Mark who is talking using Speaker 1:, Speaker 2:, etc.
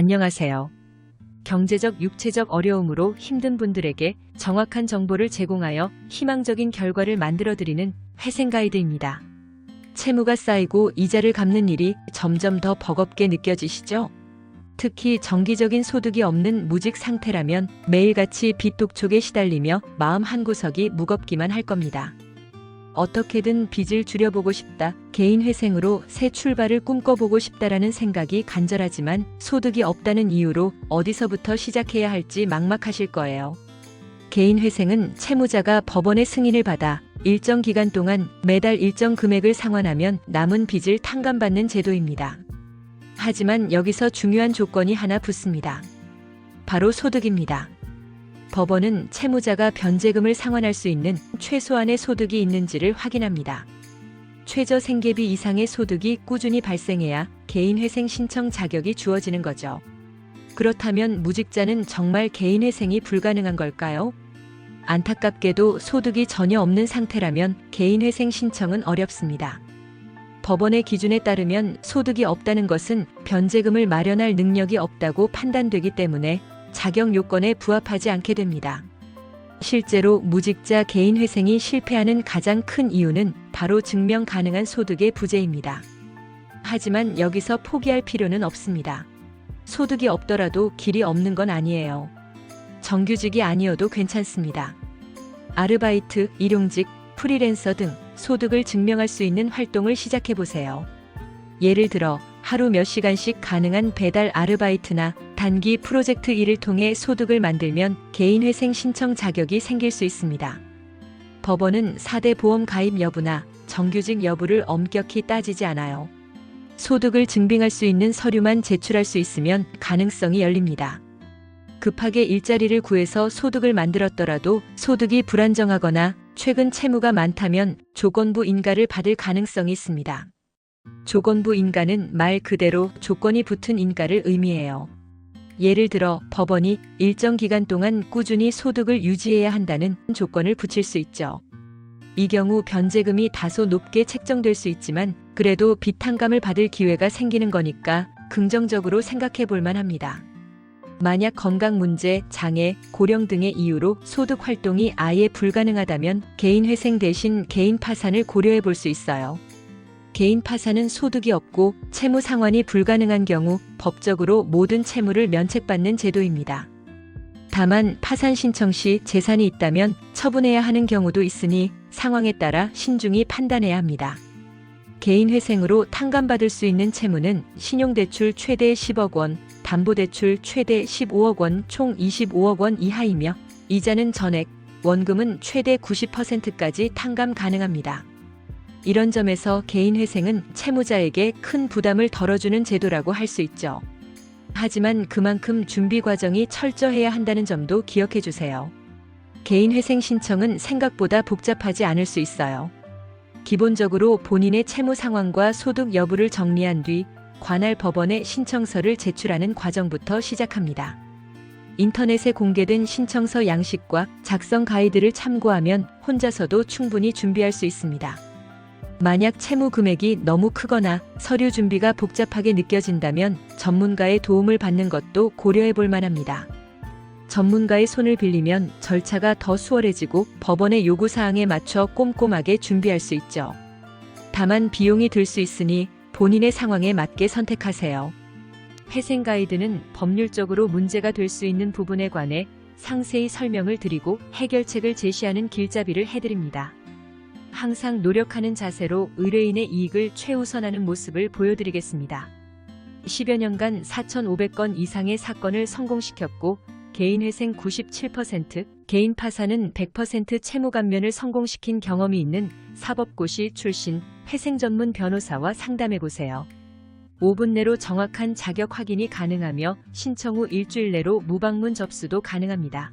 Speaker 1: 안녕하세요. 경제적, 육체적 어려움으로 힘든 분들에게 정확한 정보를 제공하여 희망적인 결과를 만들어드리는 회생 가이드입니다. 채무가 쌓이고 이자를 갚는 일이 점점 더 버겁게 느껴지시죠? 특히 정기적인 소득이 없는 무직 상태라면 매일같이 빚 독촉에 시달리며 마음 한구석이 무겁기만 할 겁니다. 어떻게든 빚을 줄여보고 싶다, 개인 회생으로 새 출발을 꿈꿔보고 싶다라는 생각이 간절하지만 소득이 없다는 이유로 어디서부터 시작해야 할지 막막하실 거예요. 개인 회생은 채무자가 법원의 승인을 받아 일정 기간 동안 매달 일정 금액을 상환하면 남은 빚을 탕감받는 제도입니다. 하지만 여기서 중요한 조건이 하나 붙습니다. 바로 소득입니다. 법원은 채무자가 변제금을 상환할 수 있는 최소한의 소득이 있는지를 확인합니다. 최저 생계비 이상의 소득이 꾸준히 발생해야 개인 회생 신청 자격이 주어지는 거죠. 그렇다면 무직자는 정말 개인 회생이 불가능한 걸까요? 안타깝게도 소득이 전혀 없는 상태라면 개인 회생 신청은 어렵습니다. 법원의 기준에 따르면 소득이 없다는 것은 변제금을 마련할 능력이 없다고 판단되기 때문에 자격 요건에 부합하지 않게 됩니다. 실제로 무직자 개인 회생이 실패하는 가장 큰 이유는 바로 증명 가능한 소득의 부재입니다. 하지만 여기서 포기할 필요는 없습니다. 소득이 없더라도 길이 없는 건 아니에요. 정규직이 아니어도 괜찮습니다. 아르바이트, 일용직, 프리랜서 등 소득을 증명할 수 있는 활동을 시작해 보세요. 예를 들어 하루 몇 시간씩 가능한 배달 아르바이트나 단기 프로젝트 일을 통해 소득을 만들면 개인 회생 신청 자격이 생길 수 있습니다. 법원은 4대 보험 가입 여부나 정규직 여부를 엄격히 따지지 않아요. 소득을 증빙할 수 있는 서류만 제출할 수 있으면 가능성이 열립니다. 급하게 일자리를 구해서 소득을 만들었더라도 소득이 불안정하거나 최근 채무가 많다면 조건부 인가를 받을 가능성이 있습니다. 조건부 인가는 말 그대로 조건이 붙은 인가를 의미해요. 예를 들어 법원이 일정 기간 동안 꾸준히 소득을 유지해야 한다는 조건을 붙일 수 있죠. 이 경우 변제금이 다소 높게 책정될 수 있지만 그래도 비탄감을 받을 기회가 생기는 거니까 긍정적으로 생각해 볼 만 합니다. 만약 건강 문제, 장애, 고령 등의 이유로 소득 활동이 아예 불가능하다면 개인 회생 대신 개인 파산을 고려해 볼 수 있어요. 개인 파산은 소득이 없고 채무 상환이 불가능한 경우 법적으로 모든 채무를 면책받는 제도입니다. 다만 파산 신청 시 재산이 있다면 처분해야 하는 경우도 있으니 상황에 따라 신중히 판단해야 합니다. 개인 회생으로 탕감받을 수 있는 채무는 신용대출 최대 10억 원, 담보대출 최대 15억 원, 총 25억 원 이하이며 이자는 전액, 원금은 최대 90%까지 탕감 가능합니다. 이런 점에서 개인 회생은 채무자에게 큰 부담을 덜어주는 제도라고 할 수 있죠. 하지만 그만큼 준비 과정이 철저해야 한다는 점도 기억해 주세요. 개인 회생 신청은 생각보다 복잡하지 않을 수 있어요. 기본적으로 본인의 채무 상황과 소득 여부를 정리한 뒤 관할 법원에 신청서를 제출하는 과정부터 시작합니다. 인터넷에 공개된 신청서 양식과 작성 가이드를 참고하면 혼자서도 충분히 준비할 수 있습니다. 만약 채무 금액이 너무 크거나 서류 준비가 복잡하게 느껴진다면 전문가의 도움을 받는 것도 고려해 볼 만합니다. 전문가의 손을 빌리면 절차가 더 수월해지고 법원의 요구사항에 맞춰 꼼꼼하게 준비할 수 있죠. 다만 비용이 들 수 있으니 본인의 상황에 맞게 선택하세요. 회생 가이드는 법률적으로 문제가 될 수 있는 부분에 관해 상세히 설명을 드리고 해결책을 제시하는 길잡이를 해드립니다. 항상 노력하는 자세로 의뢰인의 이익을 최우선하는 모습을 보여드리겠습니다. 10여 년간 4,500건 이상의 사건을 성공시켰고 개인 회생 97%, 개인 파산은 100% 채무 감면을 성공시킨 경험이 있는 사법고시 출신 회생 전문 변호사와 상담해 보세요. 5분 내로 정확한 자격 확인이 가능하며 신청 후 일주일 내로 무방문 접수도 가능합니다.